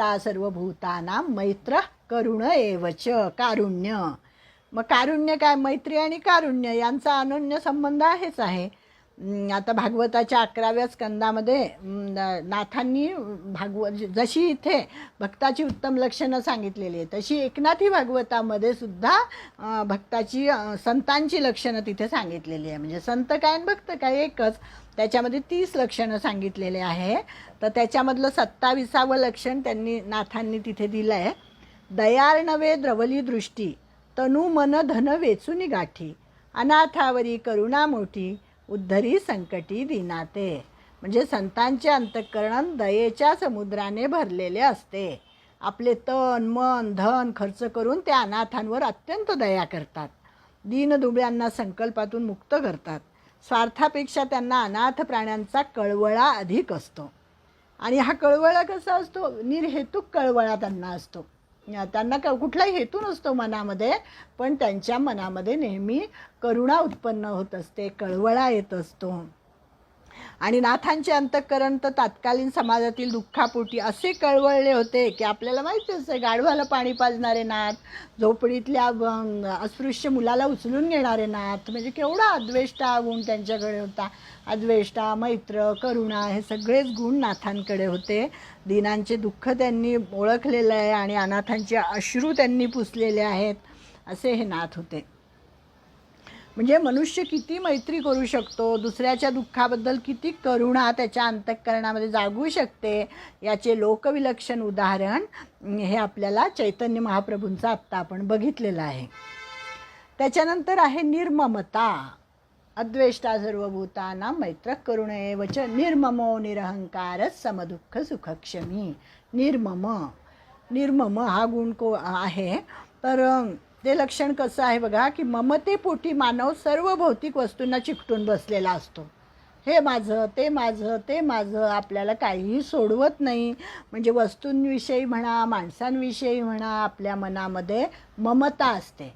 अद्वेष्टा सर्वभूतानां मैत्र करुण एवच कारुण्य. मग कारुण्य काय? मैत्री आणि कारुण्य यांचा अनन्य संबंध आहेच आहे. आता भागवताच्या अकराव्या स्कंदामध्ये नाथांनी भागवत जशी इथे भक्ताची उत्तम लक्षणं सांगितलेली आहे तशी एकनाथी भागवतामध्ये सुद्धा भक्ताची संतांची लक्षणं तिथे सांगितलेली आहे. म्हणजे संत काय आणि भक्त काय? एकच. त्याच्यामध्ये तीस लक्षणं सांगितलेले आहे. तर त्याच्यामधलं सत्ताविसावं लक्षण त्यांनी नाथांनी तिथे दिलं आहे दयार्णवे द्रवली दृष्टी तनु मन धन वेचुनी गाठी अनाथावरी करुणा मोठी उद्धरी संकटी दिनाते. म्हणजे संतांचे अंतःकरण दयेच्या समुद्राने भरलेले असते. आपले तन मन धन खर्च करून ते अनाथांवर अत्यंत दया करतात. दीनदुबळ्यांना संकल्पातून मुक्त करतात. स्वार्थापेक्षा त्यांना अनाथ प्राण्यांचा कळवळा अधिक असतो. आणि हा कळवळा कसा असतो? निर्हेतुक कळवळा त्यांना असतो. त्यांना क कुठलाही हेतू नसतो मनामध्ये पण त्यांच्या मनामध्ये नेहमी करुणा उत्पन्न होत असते कळवळा येत असतो. आणि नाथांचे अंतःकरण तर तात्कालीन समाजातील दुःखापोटी असे कळवळले होते की आपल्याला माहितीच आहे गाढवाला पाणी पाजणारे नाथ झोपडीतल्या अस्पृश्य मुलाला उचलून घेणारे नाथ. म्हणजे केवढा अद्वेष्टा गुण त्यांच्याकडे होता. अद्वेष्टा मैत्र करुणा हे सगळेच गुण नाथांकडे होते. दिनांचे दुःख त्यांनी ओळखलेलं आहे आणि अनाथांचे अश्रू त्यांनी पुसलेले आहेत असे हे नाथ होते. म्हणजे मनुष्य किती मैत्री करू शकतो दुसऱ्याच्या दुःखाबद्दल किती करुणा त्याच्या अंतःकरणामध्ये जागू शकते याचे लोकविलक्षण उदाहरण हे आपल्याला चैतन्य महाप्रभूंचं आत्ता आपण बघितलेलं आहे. त्याच्यानंतर आहे निर्ममता. अद्वेष्टा सर्वभूताना मैत्र करुणे वचन निर्ममो निरहंकार समदुःख सुखक्षमी. निर्मम. निर्मम हा गुण को आहे. तर ते लक्षण कसं आहे बघा की ममतेपोटी मानव सर्व भौतिक वस्तूंना चिकटून बसलेला असतो. हे माझं ते माझं ते माझं आपल्याला काहीही सोडवत नाही. म्हणजे वस्तूंविषयी म्हणा माणसांविषयी म्हणा आपल्या मनामध्ये ममता असते.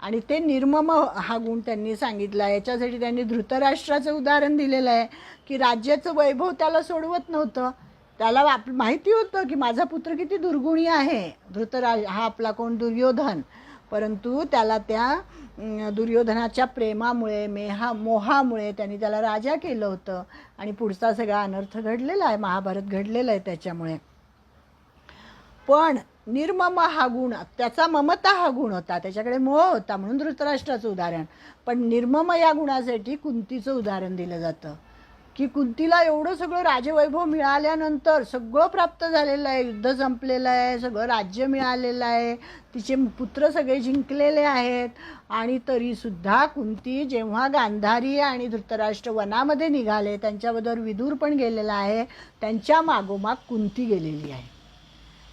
आणि ते निर्मम हा गुण त्यांनी सांगितला याच्यासाठी त्यांनी धृतराष्ट्राचं उदाहरण दिलेलं आहे की राज्याचं वैभव त्याला सोडवत नव्हतं. त्याला आप माहिती होतं की माझा पुत्र किती दुर्गुणी आहे. धृतराज हा आपला कोण? दुर्योधन. परंतु त्याला त्या दुर्योधनाच्या प्रेमामुळे मेहा मोहामुळे त्यांनी त्याला राजा केलं होतं. आणि पुढचा सगळा अनर्थ घडलेला आहे महाभारत घडलेलं आहे त्याच्यामुळे. पण निर्मम हा गुण त्याचा ममता हा गुण होता. त्याच्याकडे मोह होता म्हणून धृतराष्ट्राचं उदाहरण. पण निर्मम या गुणासाठी कुंतीचं उदाहरण दिलं जातं. की कुंतीला एवढं सगळं राजवैभव मिळाल्यानंतर सगळं प्राप्त झालेलं आहे युद्ध संपलेलं आहे सगळं राज्य मिळालेलं आहे तिचे पुत्र सगळे जिंकलेले आहेत. आणि तरीसुद्धा कुंती जेव्हा गांधारी आणि धृतराष्ट्र वनामध्ये निघाले त्यांच्याबरोबर विदूर पण गेलेला आहे त्यांच्या मागोमाग कुंती गेलेली आहे.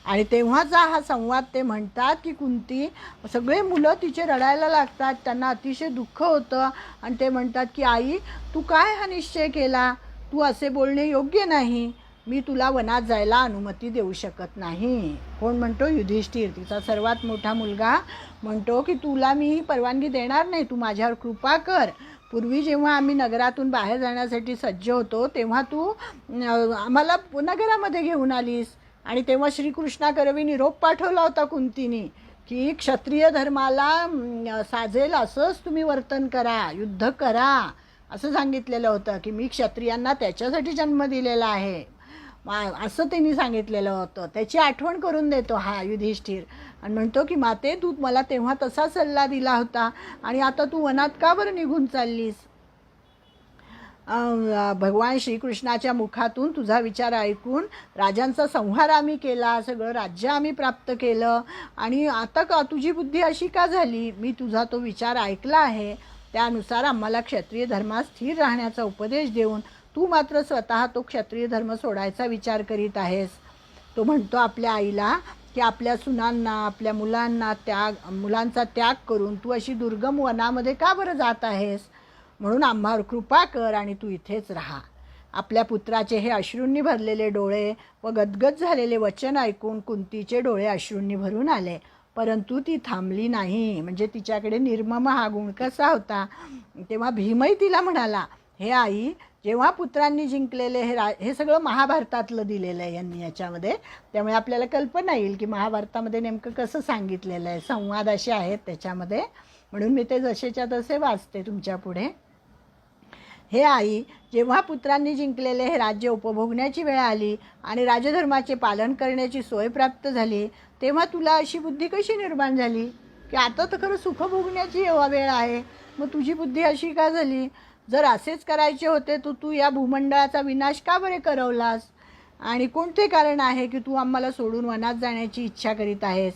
आणि तेव्हाचा हा संवाद ते म्हणतात की कुंती सगळे मुलं तिचे रडायला लागतात. त्यांना अतिशय दुःख होतं. आणि ते म्हणतात की आई तू काय हा निश्चय केला? तू असे बोलणे योग्य नाही. मी तुला वनात जायला अनुमती देऊ शकत नाही. कोण म्हणतो? युधिष्ठिर. तिचा सर्वात मोठा मुलगा म्हणतो की तुला मी ही परवानगी देणार नाही. तू माझ्यावर कृपा कर. पूर्वी जेव्हा आम्ही नगरातून बाहेर जाण्यासाठी सज्ज होतो तेव्हा तू आम्हाला नगरामध्ये घेऊन आलीस. आणि तेव्हा श्रीकृष्णाकरवी निरोप पाठवला होता कुंतीने की क्षत्रिय धर्माला साजेल असंच तुम्ही वर्तन करा युद्ध करा असं सांगितलेलं होतं की मी क्षत्रियांना त्याच्यासाठी जन्म दिलेला आहे. मा- असं त्यांनी सांगितलेलं होतं. त्याची आठवण करून देतो हा युधिष्ठिर. आणि म्हणतो की माते तू मला तेव्हा तसा सल्ला दिला होता आणि आता तू वनात का बरं निघून चाललीस? भगवान श्रीकृष्णाच्या मुखातून तुझा विचार ऐकून राजांचा संहार आम्ही केला सगळं राज्य आम्ही प्राप्त केलं. आणि आता का तुझी बुद्धी अशी का झाली? मी तुझा तो विचार ऐकला आहे. त्यानुसार आम्हाला क्षत्रिय धर्मात स्थिर राहण्याचा उपदेश देऊन तू मात्र स्वतः तो क्षत्रिय धर्म सोडायचा विचार करीत आहेस. तो म्हणतो आपल्या आईला की आपल्या सुनांना आपल्या मुलांना त्याग मुलांचा त्याग करून तू अशी दुर्गम वनामध्ये का बरं जात आहेस? म्हणून आम्हावर कृपा कर आणि तू इथेच राहा. आपल्या पुत्राचे हे अश्रूंनी भरलेले डोळे व गदगद झालेले वचन ऐकून कुंतीचे डोळे अश्रूंनी भरून आले. परंतु ती थांबली नाही. म्हणजे तिच्याकडे निर्मम हा गुण कसा होता? तेव्हा भीमही तिला म्हणाला हे आई जेव्हा पुत्रांनी जिंकलेले हे रा हे सगळं महाभारतातलं दिलेलं आहे यांनी याच्यामध्ये त्यामुळे आपल्याला कल्पना येईल की महाभारतामध्ये नेमकं कसं सांगितलेलं आहे. संवाद असे आहेत त्याच्यामध्ये. म्हणून मी ते जसेच्या तसे वाचते तुमच्यापुढे. हे आई जेव्हा पुत्रांनी जिंकलेले हे राज्य उपभोगण्याची वेळ आली आणि राजधर्माचे पालन करण्याची सोय प्राप्त झाली तेव्हा तुला अशी बुद्धी कशी निर्माण झाली? की आता तर खरं सुख भोगण्याची एव्हा वेळ आहे मग तुझी बुद्धी अशी का झाली? जर असेच करायचे होते तर तू या भूमंडळाचा विनाश का बरे करवलास? आणि कोणते कारण आहे की तू आम्हाला सोडून वनात जाण्याची इच्छा करीत आहेस?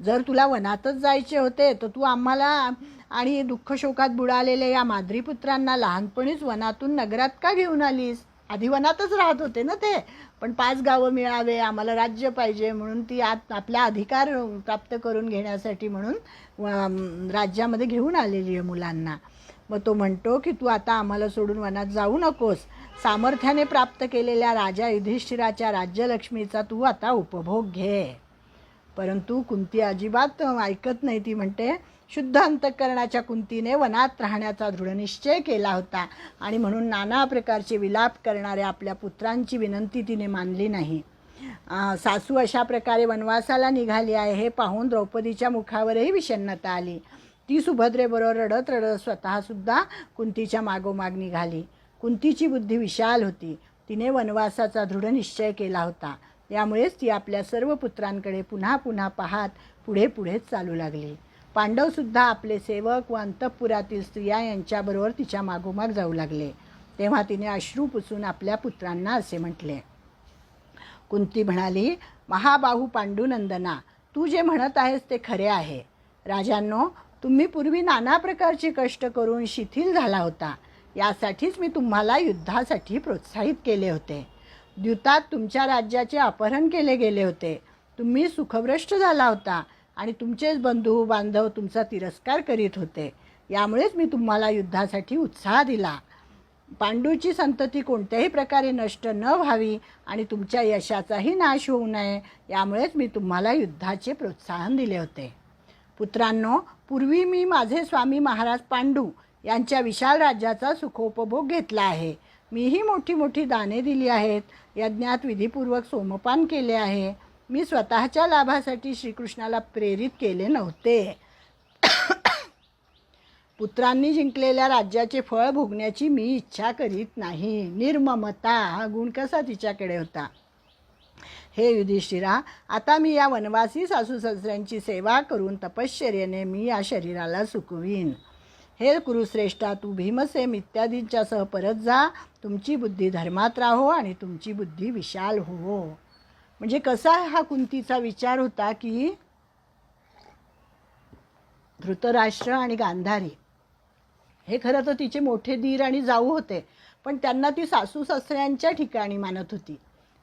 जर तुला वनातच जायचे होते तर तू आम्हाला आणि दुःखशोकात बुडालेल्या या माद्रीपुत्रांना लहानपणीच वनातून नगरात का घेऊन आलीस? आधी वनातच राहत होते ना ते. पण पाच गावं मिळावे आम्हाला राज्य पाहिजे म्हणून ती आत आपला अधिकार प्राप्त करून घेण्यासाठी म्हणून व- राज्यामध्ये घेऊन आलेली आहे मुलांना. मग तो म्हणतो की तू आता आम्हाला सोडून वनात जाऊ नकोस. सामर्थ्याने प्राप्त केलेल्या राजा युधिष्ठिराच्या राज्यलक्ष्मीचा तू आता उपभोग घे. परंतु कुंती अजिबात ऐकत नाही. ती म्हणते शुद्ध अंतःकरणाच्या कुंतीने वनात राहण्याचा दृढनिश्चय केला होता. आणि म्हणून नाना प्रकारचे विलाप करणाऱ्या आपल्या पुत्रांची विनंती तिने मानली नाही. सासू अशा प्रकारे वनवासाला निघाली आहे हे पाहून द्रौपदीच्या मुखावरही विषण्णता आली. ती सुभद्रेबरोबर रडत रडत स्वतःसुद्धा कुंतीच्या मागोमाग निघाली. कुंतीची बुद्धी विशाल होती. तिने वनवासाचा दृढ निश्चय केला होता. यामुळेच ती आपल्या सर्व पुत्रांकडे पुन्हा पुन्हा पाहत पुढे पुढेच चालू लागली. पांडवसुद्धा आपले सेवक व अंतःपुरातील स्त्रिया यांच्याबरोबर तिच्या मागोमाग जाऊ लागले. तेव्हा तिने अश्रू पुसून आपल्या पुत्रांना असे म्हटले कुंती म्हणाली महाबाहू पांडुनंदना तू जे म्हणत आहेस ते खरे आहे. राजांनो तुम्ही पूर्वी नाना प्रकारचे कष्ट करून शिथिल झाला होता. यासाठीच मी तुम्हाला युद्धासाठी प्रोत्साहित केले होते. द्युतात तुमच्या राज्याचे अपहरण केले गेले होते. तुम्ही सुखभ्रष्ट झाला होता. आणि तुमचेच बंधू बांधव तुमचा तिरस्कार करीत होते. यामुळेच मी तुम्हाला युद्धासाठी उत्साह दिला. पांडूची संतती कोणत्याही प्रकारे नष्ट न व्हावी आणि तुमच्या यशाचाही नाश होऊ नये यामुळेच मी तुम्हाला युद्धाचे प्रोत्साहन दिले होते. पुत्रांनो पूर्वी मी माझे स्वामी महाराज पांडू यांच्या विशाल राज्याचा सुखोपभोग घेतला आहे. मीही मोठी मोठी दाने दिली आहेत. यज्ञात विधीपूर्वक सोमपान केले आहे. मी स्वतःच्या लाभासाठी श्रीकृष्णाला प्रेरित केले नव्हते. पुत्रांनी जिंकलेल्या राज्याचे फळ भोगण्याची मी इच्छा करीत नाही. निर्ममता हा गुण कसा तिच्याकडे होता? हे युधिष्ठिरा आता मी या वनवासी सासू सासऱ्यांची सेवा करून तपश्चर्याने मी या शरीराला सुकवीन. हे कुरुश्रेष्ठा तू भीमसेम इत्यादींच्या सह परत जा. तुमची बुद्धी धर्मात राहो आणि तुमची बुद्धी विशाल हो. म्हणजे कसा हा कुंतीचा विचार होता की धृतराष्ट्र आणि गांधारी हे खरं तर तिचे मोठे दीर आणि जाऊ होते पण त्यांना ती सासू सासऱ्यांच्या ठिकाणी मानत होती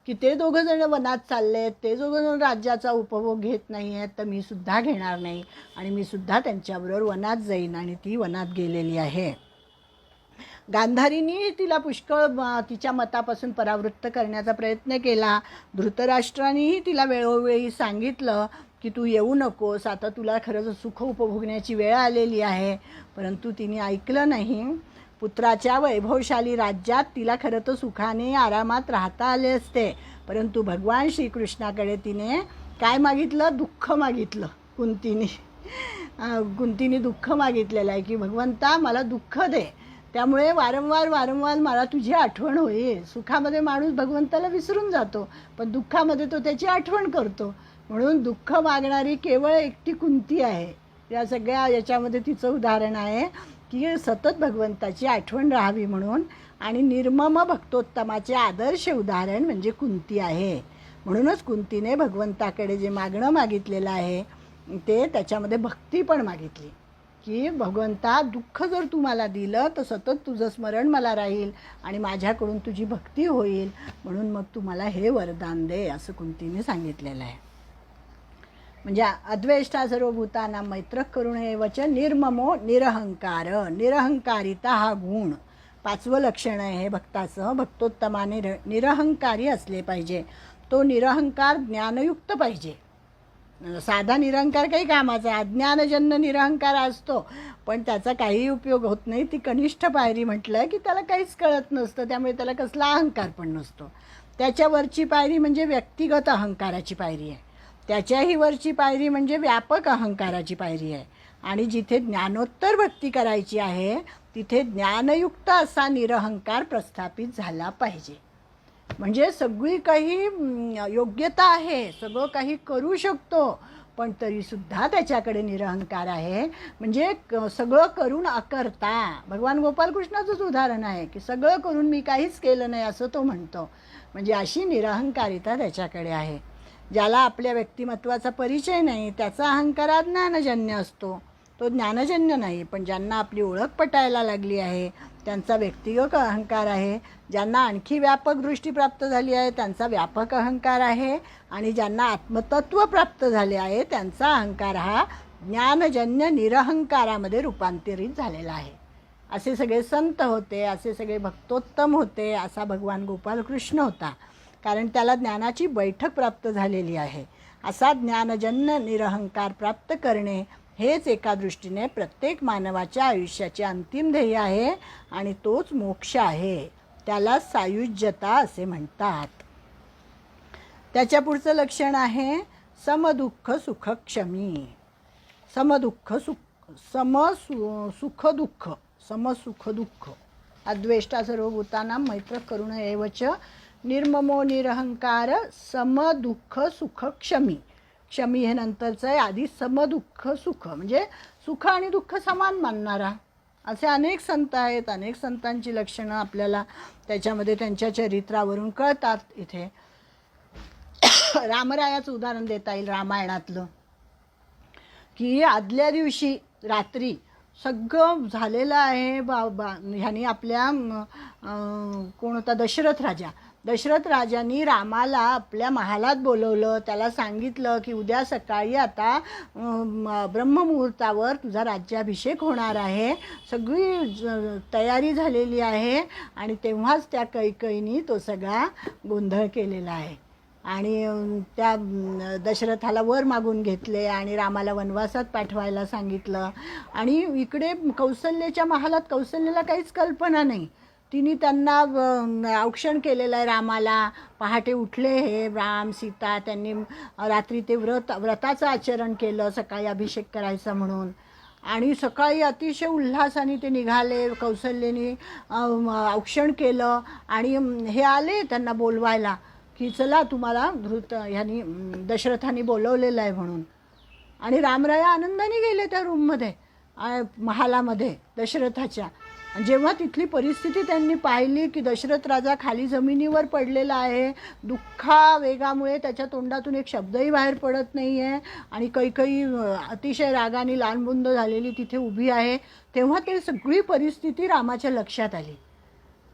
की ते दोघं जण वनात चालले आहेत ते दोघं जण राज्याचा उपभोग घेत नाही आहेत तर मी सुद्धा घेणार नाही आणि मी सुद्धा त्यांच्याबरोबर वनात जाईन आणि ती वनात गेलेली आहे. गांधारीनी तिला पुष्कळ तिच्या मतापासून परावृत्त करण्याचा प्रयत्न केला. धृतराष्ट्रानेही तिला वेळोवेळी सांगितलं की तू येऊ नकोस आता तुला खरंच सुख उपभोगण्याची वेळ आलेली आहे. परंतु तिने ऐकलं नाही. पुत्राच्या वैभवशाली राज्यात तिला खरं तर सुखाने आरामात राहता आले असते. परंतु भगवान श्रीकृष्णाकडे तिने काय मागितलं? दुःख मागितलं. कुंतीने कुंतीने दुःख मागितलेलं आहे की भगवंता मला दुःख दे. त्यामुळे वारंवार वारंवार मला तुझी आठवण होईल सुखामध्ये माणूस भगवंताला विसरून जातो पण दुःखामध्ये तो त्याची आठवण करतो. म्हणून दुःख मागणारी केवळ एकटी कुंती आहे. या सगळ्या याच्यामध्ये तिचं उदाहरण आहे की सतत भगवंताची आठवण राहावी म्हणून आणि निर्मम भक्तोत्तमाचे आदर्श उदाहरण म्हणजे कुंती आहे. म्हणूनच कुंतीने भगवंताकडे जे मागणं मागितलेलं आहे ते त्याच्यामध्ये भक्ती पण मागितली. की भगवंता दुःख जर तू मला दिलं तर सतत तुझं स्मरण मला राहील आणि माझ्याकडून तुझी भक्ती होईल. म्हणून मग तू मला हे वरदान दे असं कुंतीने सांगितलेलं आहे. म्हणजे अद्वेष्टा सर्व मैत्रक करून हे वचन निर्ममो निरहंकार. निरहंकारिता हा गुण. पाचवं लक्षण आहे हे भक्ताचं. भक्तोत्तमाने निरहंकारी असले पाहिजे. तो निरहंकार ज्ञानयुक्त पाहिजे. साधा निरंकार काही कामाचा आहे. अज्ञानजन्य निरहंकार असतो. पण त्याचा काही उपयोग होत नाही. ती कनिष्ठ पायरी म्हटलं की त्याला काहीच कळत नसतं. त्यामुळे त्याला कसला अहंकार पण नसतो. त्याच्यावरची पायरी म्हणजे व्यक्तिगत अहंकाराची पायरी आहे. त्याच्याही वरची पायरी म्हणजे व्यापक अहंकाराची पायरी आहे. आणि जिथे ज्ञानोत्तर भक्ती करायची आहे तिथे ज्ञानयुक्त असा निरहंकार प्रस्थापित झाला पाहिजे. म्हणजे सगळी काही योग्यता आहे सगळं काही करू शकतो पण तरीसुद्धा त्याच्याकडे निरहंकार आहे. म्हणजे क- सगळं करून अकर्ता भगवान गोपालकृष्णाचंच उदाहरण आहे की सगळं करून मी काहीच केलं नाही असं तो म्हणतो. म्हणजे अशी निरहंकारिता त्याच्याकडे आहे. ज्याला आपल्या व्यक्तिमत्वाचा परिचय नाही त्याचा अहंकार ज्ञानजन्य असतो. तो ज्ञानजन्य नाही पण ज्यांना आपली ओळख पटायला लागली आहे त्यांचा व्यक्तिगत अहंकार आहे. ज्यांना आणखी व्यापक दृष्टी प्राप्त झाली आहे त्यांचा व्यापक अहंकार आहे. आणि ज्यांना आत्मतत्व प्राप्त झाले आहे त्यांचा अहंकार हा ज्ञानजन्य निरहंकारामध्ये रूपांतरित झालेला आहे. असे सगळे संत होते असे सगळे भक्तोत्तम होते असा भगवान गोपालकृष्ण होता. कारण त्याला ज्ञानाची बैठक प्राप्त झालेली आहे. असा ज्ञानजन्य निरहंकार प्राप्त करणे हेच एका दृष्टीने प्रत्येक मानवाच्या आयुष्याचे अंतिम ध्येय आहे आणि तोच मोक्ष आहे. त्याला सायुज्यता असे म्हणतात. त्याच्या पुढचं लक्षण आहे समदुःख सुखक्षमी. समदुःख सुख सम सु सुख दुःख समसुख दुःख अद्वेष्टा सर्वभूताना मैत्र करुण एवच निर्ममो निरहंकार समदुःख सुख क्षमी हे नंतरचं आहे. आधी समदुःख सुख. म्हणजे सुख आणि दुःख समान मानणारा. असे अनेक संत आहेत. अनेक संतांची लक्षणं आपल्याला त्याच्यामध्ये त्यांच्या चरित्रावरून कळतात इथे. रामरायाचं उदाहरण देता येईल रामायणातलं. की आदल्या दिवशी रात्री सगळं झालेलं आहे बा बा ह्यानी आपल्या कोण होता? दशरथ राजा. दशरथ राजांनी रामाला आपल्या महालात बोलवलं त्याला सांगितलं की उद्या सकाळी आता ब्रह्ममुहूर्तावर तुझा राज्याभिषेक होणार आहे. सगळी ज- तयारी झालेली आहे आणि तेव्हाच त्या कैकईनी तो सगळा गोंधळ केलेला आहे. आणि त्या दशरथाला वर मागून घेतले आणि रामाला वनवासात पाठवायला सांगितलं. आणि इकडे कौशल्याच्या महालात कौशल्याला काहीच कल्पना नाही. तिने त्यांना औक्षण केलेलं आहे रामाला. पहाटे उठले हे राम सीता त्यांनी रात्री ते व्रत व्रताचं आचरण केलं सकाळी अभिषेक करायचा म्हणून. आणि सकाळी अतिशय उल्हासाने ते निघाले कौशल्याने औक्षण केलं आणि हे आले त्यांना बोलवायला की चला तुम्हाला धृत ह्यानी अं, दशरथाने बोलवलेलं आहे म्हणून. आणि रामराया आनंदाने गेले त्या रूममध्ये महालामध्ये दशरथाच्या. जेव्हा तिथली परिस्थिती त्यांनी पाहिली की दशरथ राजा खाली जमिनीवर पडलेला आहे दुःखा वेगामुळे त्याच्या तोंडातून एक शब्दही बाहेर पडत नाही आहे आणि कैकई अतिशय रागाने लालबुंद झालेली तिथे उभी आहे तेव्हा ते सगळी परिस्थिती रामाच्या लक्षात आली.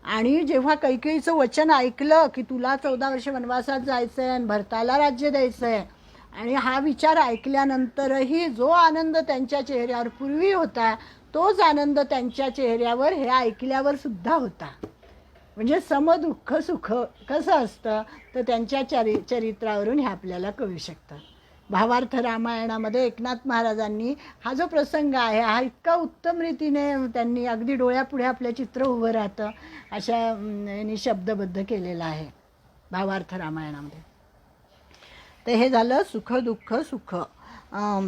आणि जेव्हा कैकेयीचं वचन ऐकलं की तुला चौदा वर्ष वनवासात जायचं आहे आणि भरताला राज्य द्यायचं आहे आणि हा विचार ऐकल्यानंतरही जो आनंद त्यांच्या चेहऱ्यावर पूर्वी होता तोच आनंद त्यांच्या चेहऱ्यावर हे ऐकल्यावर सुद्धा होता. म्हणजे समदुःख सुख कसं असतं तर त्यांच्या चरि चरित्रावरून हे आपल्याला कळू शकतं. भावार्थ रामायणामध्ये एकनाथ महाराजांनी हा जो प्रसंग आहे हा इतका उत्तम रीतीने त्यांनी अगदी डोळ्यापुढे आपलं चित्र उभं राहतं अशा यांनी शब्दबद्ध केलेला आहे भावार्थ रामायणामध्ये. तर हे झालं सुख दुःख सुख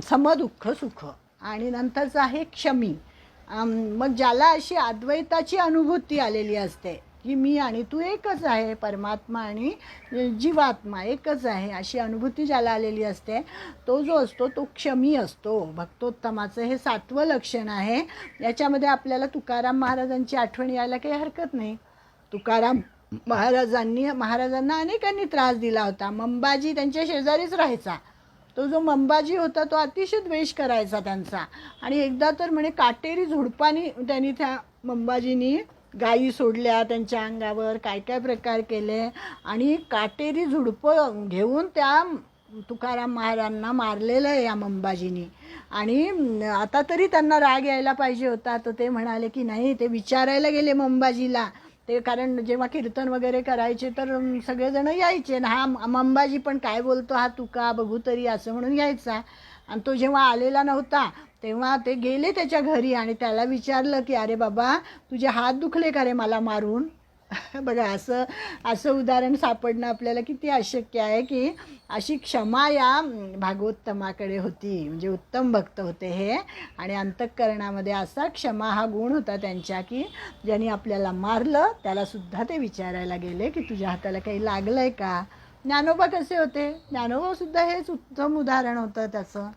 समदुःख सुख. आणि नंतरचं आहे क्षमी. मग ज्याला अशी अद्वैताची अनुभूती आलेली असते की मी आणि तू एकच आहे परमात्मा आणि जीवात्मा एकच आहे अशी अनुभूती ज्याला आलेली असते तो जो असतो तो क्षमी असतो. भक्तोत्तमाचं हे सातवं लक्षण आहे. याच्यामध्ये आपल्याला तुकाराम महाराजांची आठवण यायला काही हरकत नाही. तुकाराम महाराजांनी महाराजांना अनेकांनी त्रास दिला होता. मंबाजी त्यांच्या शेजारीच राहायचा. तो जो मंबाजी होता तो अतिशय द्वेष करायचा त्यांचा. आणि एकदा तर म्हणे काटेरी झुडपानी त्यांनी त्या मंबाजीनी गायी सोडल्या त्यांच्या अंगावर काय काय प्रकार केले आणि काटेरी झुडपं घेऊन त्या तुकाराम महाराजांना मारलेलं आहे या मंबाजीनी. आणि आता तरी त्यांना राग यायला पाहिजे होता. तर ते म्हणाले की नाही ते विचारायला गेले मंबाजीला. ते कारण जेव्हा कीर्तन वगैरे करायचे तर सगळेजणं सगळेजण यायचे. आणि हा मंबाजी अंबाजी पण काय बोलतो हा तुका बघू तरी असं म्हणून यायचा. आणि तो जेव्हा आलेला नव्हता तेव्हा ते गेले त्याच्या घरी आणि त्याला विचारलं की अरे बाबा तुझे हात दुखले का रे मला मारून? बघा असं असं उदाहरण सापडणं आपल्याला किती अशक्य आहे की अशी क्षमा या भागवत्तमाकडे होती. म्हणजे उत्तम भक्त होते हे. आणि अंतःकरणामध्ये असा क्षमा हा गुण होता त्यांच्या की ज्यांनी आपल्याला मारलं त्याला सुद्धा ते विचारायला गेले की तुझ्या हाताला काही लागलं आहे का? ज्ञानोबा कसे होते? ज्ञानोबा सुद्धा हेच उत्तम उदाहरण होतं त्याचं.